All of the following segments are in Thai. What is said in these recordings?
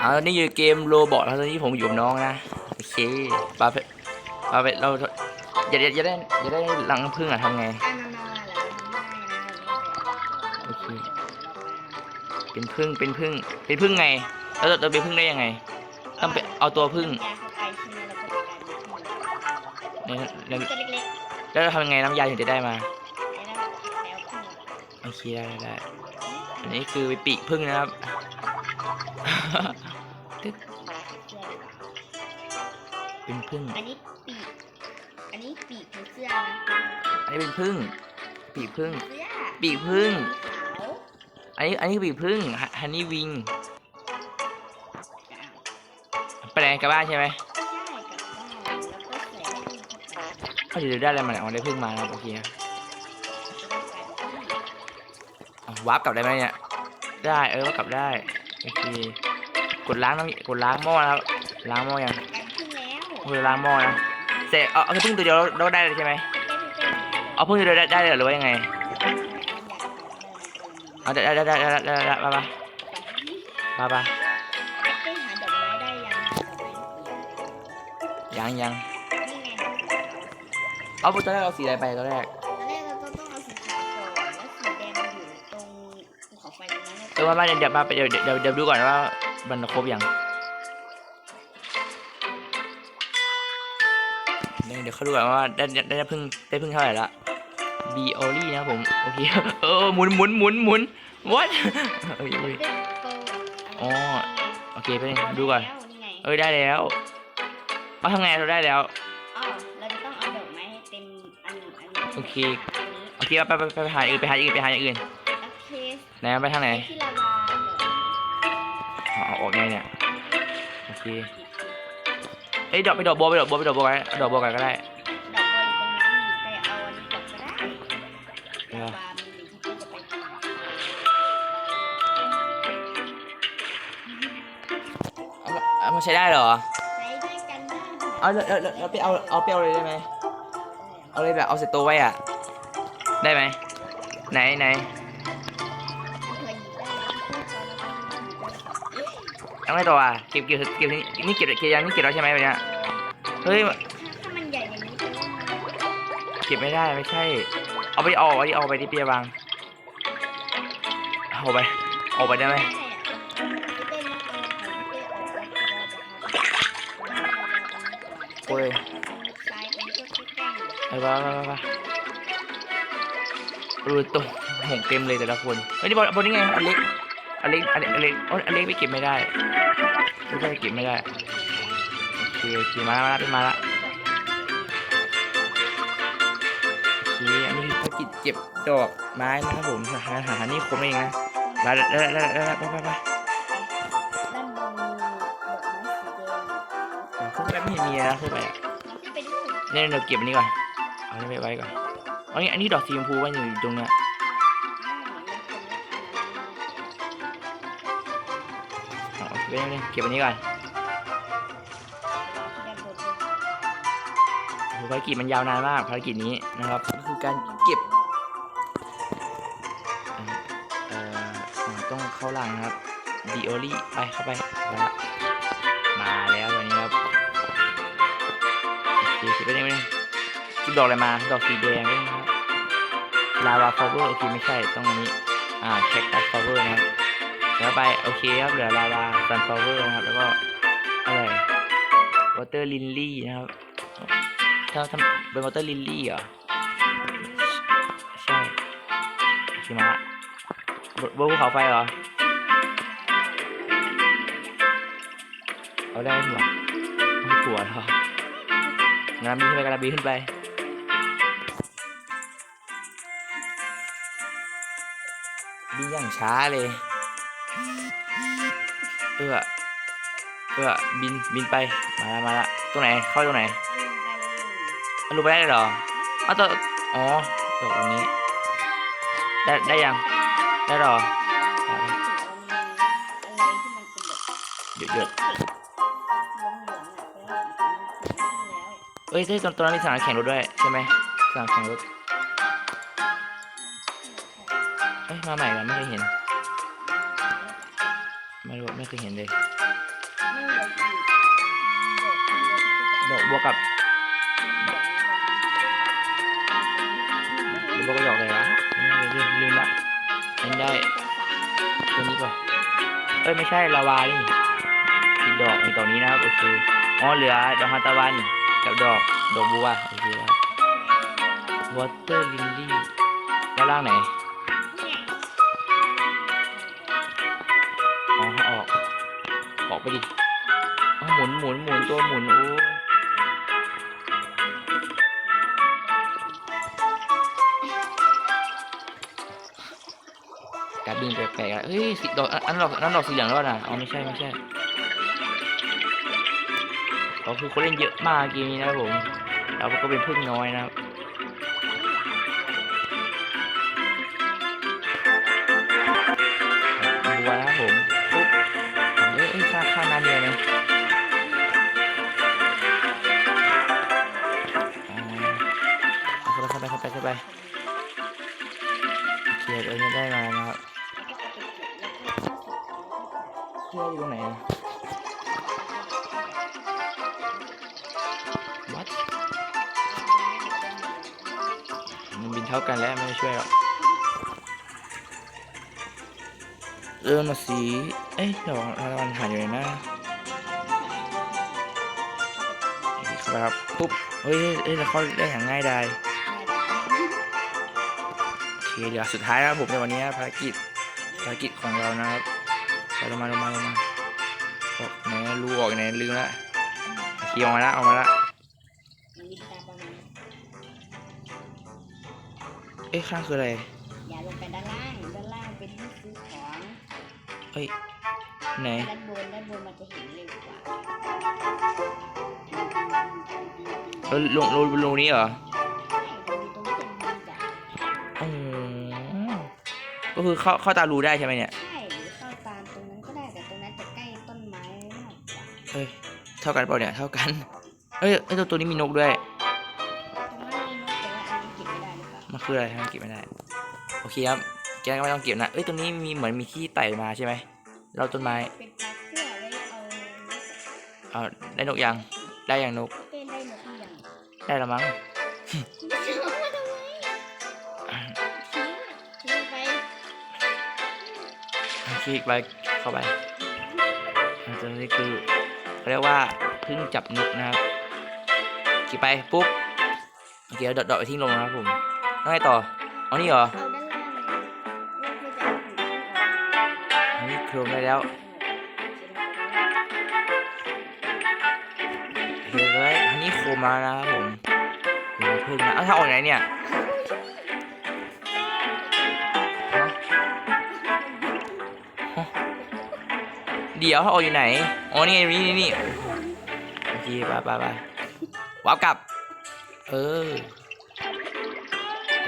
เอาตอนนี้อยู่เกมโรบอทแล้วตอนนี้ผมอยู่กับน้องนะโอเคปาไปปาไปเราอย่าอย่าอย่าได้อย่าได้รังพึ่งอะทำได้นะโอเคเป็นพึ่งเป็นพึ่งเป็นพึ่งไง แล้วเราเราเป็นพึ่งได้ยังไง ต้องไปเอาตัวพึ่งแล้วแล้วเราทำยังไงน้ำยาถึงจะได้มาโอเคได้ได้ได้อันนี้คือปีกพึ่งนะครับ ตึ๊ดเป็นพึ่ง อันนี้ปีก อันนี้ปีกของเสื้อนะอันนี้เป็นพึ่ง ปีกพึ่ง เสื้อปีกพึ่ง ขาวอันนี้ อันนี้คือปีกพึ่งฮันนี่วิงกาวไปไหนกลับบ้านใช่ไหมใช่กับบ้านแล้วก็ใส่พึ่งเข้าไปก็เดี๋ยวได้อะไรมาเนี่ยเอาได้พึ่งมานะครับโอเคครับจะได้กลายเป็นพึ่งเอาวาร์ปกลับได้ไหมเนี่ย ได้ เออวาร์ปกลับได้ โอเคก ดล้างน้ำกดล้างหม้อนะครับล้างหม้อยังกลายเป็นพึ่งแล้วกดล้างหม้อนะเสร็จเอาเอาแค่พึ่งตัวเดียวเราได้เลยใช่ไหมได้พึ่งเต้นเอาพึ่งตัวเดียวได้ได้เลยเหรอหรือว่ายังไงเอาได้ได้ได้ได้ได้ได้ได้ไปไปไปไปไปหาดอกไม้ได้ยังดอกไม้เขียวยังยังนี่ไงเอาตอนแรกเอาสีอะไรไปตอนแรกตอนแรกเราต้องเอาสีขาวก่อนแล้วสีแดงมันอยู่ตรงภูเขาไฟตรงนั้นนะเออว่ามาเดี๋ยวเดี๋ยวมาเดี๋ยวเดี๋ยวเดี๋ยวดูก่อนว่า มันครบยังเดี๋ยวเดี๋ยวเขาดูก่อนว่าได้ได้ได้พึ่งได้พึ่งเท่าไหร่ละบีโอลี่นะครับผม โอเค เออหมุนหมุนหมุนหมุน what เอ้ยเอ้ยได้โตอ๋อโอเคไปดูก่อนแล้วนี่ไงเอ้ยได้แล้วเอาทำไงเราได้แล้วอ๋อเราจะต้องเอาดอกไม้ให้เต็มอันหนึ่งอันนี้โอเคอันนี้โอเคไปไปไปไปหาอย่างอื่นไปหาอย่างอื่นไปหาอย่างอื่นโอเคไหนไปทางไหนที่ลาวาดอกเอา เอาออกไงเนี่ยโอเคเอ้ยดอกไปดอกบัวไปดอกบัวไปดอกบัวกันเอาดอกบัวกันก็ได้ดอกบัวอยู่ตรงนั้นอยู่ไปเอาอันนี้ก่อนก็ได้เออลาวามันอยู่ที่จะไปทำเอามาเอามาใช้ได้เหรอ ใช้ด้วยกันได้เอาแล้วแล้วแล้วแล้วไปเอาเอาเปรี้ยวเลยได้ไหมเอาเลยแบบเอาเสร็จตัวไว้อะได้ไหมไหนไหน แล้วเอาไงต่ออะเก็บเก็บเก็บนี่เก็บเก็บยังนี่เก็บแล้วใช่ไหมแบบเนี้ยเฮ้ยถ้ามันใหญ่อย่างนี้แปลว่ามันเก็บไม่ได้ไม่ใช่ เอาไปเอาเอาไปเอาไปที่เปียบางเอาไปเอาไปได้ไหมโอ้ยไปไปไปไปไปรูตัวหงเต็มเลยแต่ละคนเฮ้ยนี่บอลบอลนี่ไงอันเล็ก อันเล็กอันเล็กอันเล็กโอ้อันเล็กไปเก็บไม่ได้ไม่ได้เก็บไม่ได้โอเคโอเคมาแล้วมาแล้วมาล้วโอเคอันนี้คือภารกิจเก็บดอกไม้นะครับผมหาหานี่คนเองนะมาแล้วแล้วแล้วแล้วไปไปไปขึ้นไปไม่เห็นมีนะขึ้นไปอะเนี่ยเราเก็บอันนี้ก่อนเอาอันนี้ไปไว้ก่อนอันนี้อันนี้ดอกสีชมพูไว้อยู่ตรงเนี้ย เก็บไว้ยเก็บอันนี้ก่อนภารกิจมันยาวนานมากภารกิจนี้นะครับ ก็คือการเก็บเอ่อเออต้องเข้าหลังนะครับดีโอลี่ไปเข้าไปมาละมาแล้วตอนนี้ครับโอเคเก็บไปนี่ไปนี่กินดอกอะไรมาดอกสีแดงด้วยนะครับลาวาฟลาเวอร์โอเคไม่ใช่ต้องอันนี้อ่าแคคตัสฟลาเวอร์นะครับ แล้วไปโอเคครับเหลือลาวาซันฟลาเวอร์นะครับ แล้วก็อะไรวอเตอร์ลินลี่นะครับทำทำเป็นวอเตอร์ลินลี่เหรอ ใช่โอเคมาละบนภูเขาไฟเหรอ เอาได้ไหมวะไม่ถั่วหรอกระบีขึ้นไปกระบีขึ้นไปบินอย่างช้าเลย เออเออบินบินไปมาละมาละตรงไหนเข้าตรงไหนมันรูไปได้เลยเหรอเอาตัวอ๋อตัวตรงนี้ ได้ได้ยังได้เหรอหยุดหยุดเอ้ยใช่ตรงตรงนั้นมีสนามแข่งรถด้วยใช่ไหมสนามแข่งรถเอ้ยมาใหม่กันไม่เคยเห็น ไม่รู้ไม่เคยเห็นเลยดอกบัวกับดอกบัวกับดอกเลยวะลืมลืมละมันได้ตัวนี้ก่อนเอ้ยไม่ใช่ลาวานี่อีกดอกในตัวนี้นะครับโอเคอ๋อเหลือดอกฮาตะวันกับดอกดอกบัวโอเคครับวอเตอร์ลิลลี่ด้านล่างไหน ออกไปดิอ๋อหมุนหมุนหมุนตัวหมุนโอ้การบินแปลกๆอะเฮ้ยสีดอกอันอันดอกอันนั้นดอกสีเหลืองแล้วนะอ๋อไม่ใช่ไม่ใช่ก็คือคนเล่นเยอะมากเกมนี้นะผม เราก็เป็นพึ่งน้อยนะครับาไปเข้าไปเข้าไปเข้าไปโอเคเดี๋ยวจะได้มานะครับเที่ยวอยู่ไหนอะ What มันบินเท่ากันแล้วไม่ช่วยหรอกเออมาสีเอ้ยดอกทานตะวันหายอยู่ไหนนะเข้าไปครับปุ๊บเฮ้ยเอ้ยแล้วเขาได้อย่างง่ายดาย โอเคเดี๋ยวสุดท้ายนะครับผมในวันนี้ภารกิจภารกิจของเรานะครับไปลงมาลงมาลงมาออกไหนรูออกอยู่ไหนลืมละโอเคออกมาละออกมาละมีตาประมาณเอ้ยข้างคืออะไรอย่าลงไปด้านล่างด้านล่างเป็นที่ซื้อของเอ้ยไหนด้านบนด้านบนมันจะเห็นเร็วกว่าเออลงลงลงนี้เหรอ คือเข้าเข้าตารูได้ใช่ไหมเนี่ย ใช่หรือเข้าตามตรงนั้นก็ได้แต่ตรงนั้นจะใกล้ต้นไม้มากกว่าเอ้ยเท่ากันเปล่าเนี่ยเท่ากัน เอ้ยเอ้ยตัวตัวนี้มีนกด้วย ตรงนั้นมีนกแต่ว่าอันนี้เก็บไม่ได้หรือเปล่ามันคืออะไรมันเก็บไม่ได้ โอเคครับ แกก็ไม่ต้องเก็บนะ เอ้ยตรงนี้มีเหมือนมีที่ไต่มาใช่ไหม เราต้นไม้เป็นปลาเสื้อไว้เอานกเอาได้นกยัง ได้ยังนกเต้นได้นกหรือยัง ได้แล้วมั้ง ไม่ คลิกไปเข้าไปอัวนี้คือเขาเรียกว่าเพิ่งจับนกนะครับคลิกไปปุ๊บโอเคเอาดอดไปทิ้งลงนะครับผมแล้วไงต่อเอานี่เหรออันนี้โครงได้แล้วเดี๋ยวเลยอันนี้โคมมาแล้วนะครับผมเพิ่งนะเอาถ้าออกไหนเนี่ย เดี๋ยวถ้าออกอยู่ไหนอ๋อนี่ไงนี่นี่นี่โอเคไปไปไปว้าวกลับ เออ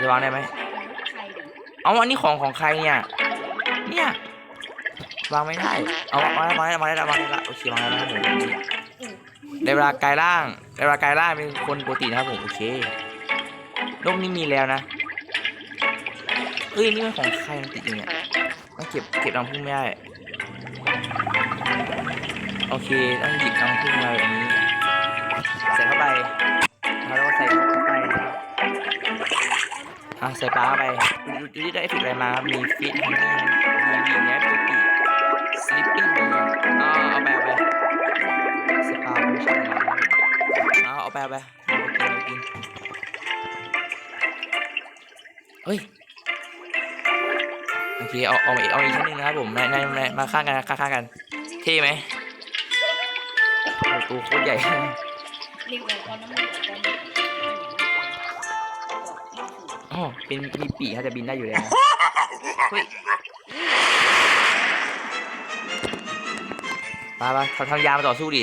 จะวางได้ไหมเอาอันนี้ของของใครเนี่ยเนี่ยวางไม่ได้ เอาวางได้วางได้วางได้วางได้ละโอเควางได้แล้วผมได้เวลากายร่างได้เวลากายร่างเป็นคนปกตินะครับผมโอเคนกนี่มีแล้วนะเอ้ยนี่มันของใครมันติดอยู่เนี่ยต้องเก็บเก็บรังพึ่งไม่ได้ โอเคต้องหยิบรังพึ่งมาแบบนี้ ใส่เข้าไปแล้วก็ใส่เข้าไปอะใส่ปลาไปดูดูที่ได้เอฟเฟกต์อะไรมาครับมีฟิตฮันนี่มีวีเนี้ยตัวปีสลิปปิ้งมีอ่าเอาไปเอาไปใส่ปลาไม่ใช่อะไรนะเอาเอาไปเอาไปเอาไปกินเอาไปกินเฮ้ยโอเคเอาเอาอีกเอาอีกชั้นหนึ่งนะครับผมในในมาข้างกันข้างข้างกันเท่ไหม โอ้ตัวโคตรใหญ่นี่ของก้อนน้ำมันของก้อนน้ำมันอ๋อเป็นมีปีกถ้าจะบินได้อยู่แล้วนะเฮ้ยมามาทำทำยามาต่อสู้ดิ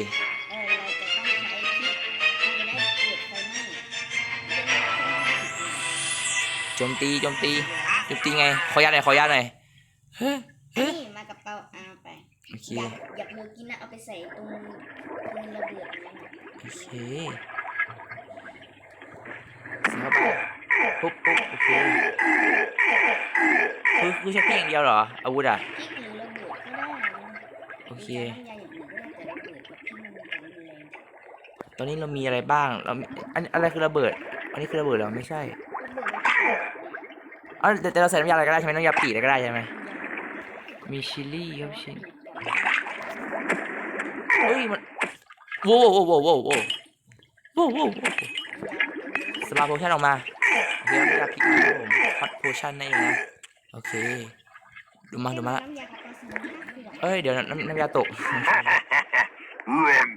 เออเราจะต้องใช้คิดมันจะได้เกิดไฟไหม้ไม่ได้ใช้โจมตีโจมตีโจมตีไงขอยัดหน่อยขอยัดหน่อยเฮ้ยนี่มากับเปาเอาไปโอ เค อยากอยากมือกินนะเอาไปใส่ตรงตรงระเบิดนั่นน่ะโอเคใส่เข้าไปปุ๊บปุ๊บโอเคคือคือใช้เพียงอย่างเดียวเหรออาวุธอะ พริกหรือระเบิดก็ได้นะโอเค หรือยาน้ำยาอย่างอื่นก็ได้แต่ระเบิดกับที่มันจะรุนแรงตอนนี้เรามีอะไรบ้าง เรามีอันอะไรคือระเบิด อันนี้คือระเบิดเหรอไม่ใช่ระเบิดอ๋อแต่แต่เราใส่น้ำยาอะไรก็ได้ใช่ไหมน้ำยาปีอะไรก็ได้ใช่ไหม มีชิลลี่ครับชิล เฮ้ยมันโว้วโว้โว้โว้โว้โว้โว้สมาโพชั่นออกมาโอเคน้ำยาพิษนะครับผมฮอตโพชั่นนั่นเองนะโอเคดูมาดูมาละเอ้ยเดี๋ยวน้ำน้ำยาตก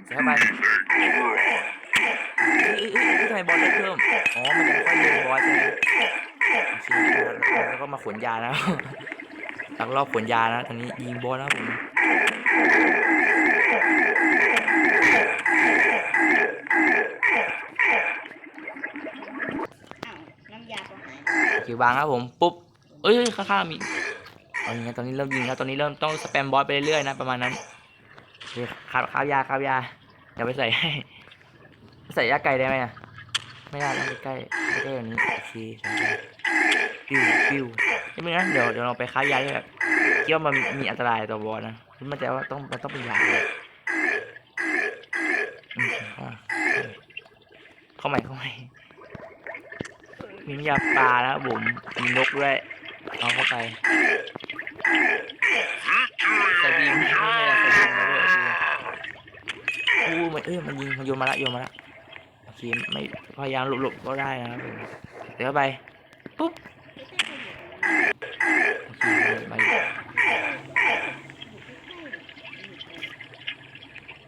ใส่เข้าไปทำไมบอลเลือดเพิ่มอ๋อมันจะค่อยเลืมบอลใช่ไหมแล้วก็มาขนยานะลักลอบขนยานะตอนนี้ยิงบอลนะผม อ้าวน้ำยาปลาหาย โอวางครับผมปุ๊บเอ้ยข้างๆมีเอาอย่างเงี้ยตอนนี้เริ่มยิงแล้วตอนนี้เริ่มต้องสแปมบอลไปเรื่อยๆนะประมาณนั้นโอเคคาบคาบยาคาบยาเดี๋ยวไปใส่ให้ใส่ยาไก่ได้ไหมอะไม่ได้ต้องใกล้ใกล้แบบนี้โอเคปิ้วปิ้วไม่เป็นงั้นเดี๋ยวเดี๋ยวเราไปค้ายาที่แบบคิดว่ามันมีอันตรายต่อบอลนะมันจะว่าต้องมันต้องเป็นยาเลยอืมเข้ามาเข้าใหม่เข้าใหม่ มีน้ำยาปลาแล้วผมมีนกด้วยเอาเข้าไปสวิงไม่ใช่สวิงมาด้วยดีอู้มันเอ้ยมันยิงมันโยนมาละโยนมาละโอเคไม่พยายามหลบๆก็ได้นะครับเดี๋ยวไปปุ๊บโอเคไป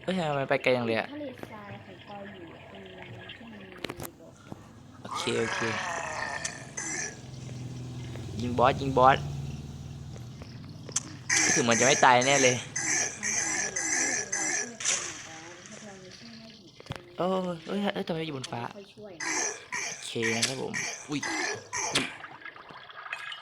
เอ้ยทำไมไปไกลอย่างเลยอะทะเลทรายของปออยู่ตรงที่มันมีบอกโอเคโอเค ยิงบอสยิงบอสถือมันจะไม่ตายแน่เลย โอ้ยเอ้ยทำไมอยู่บนฟ้า โอเคนะครับผม อุ้ย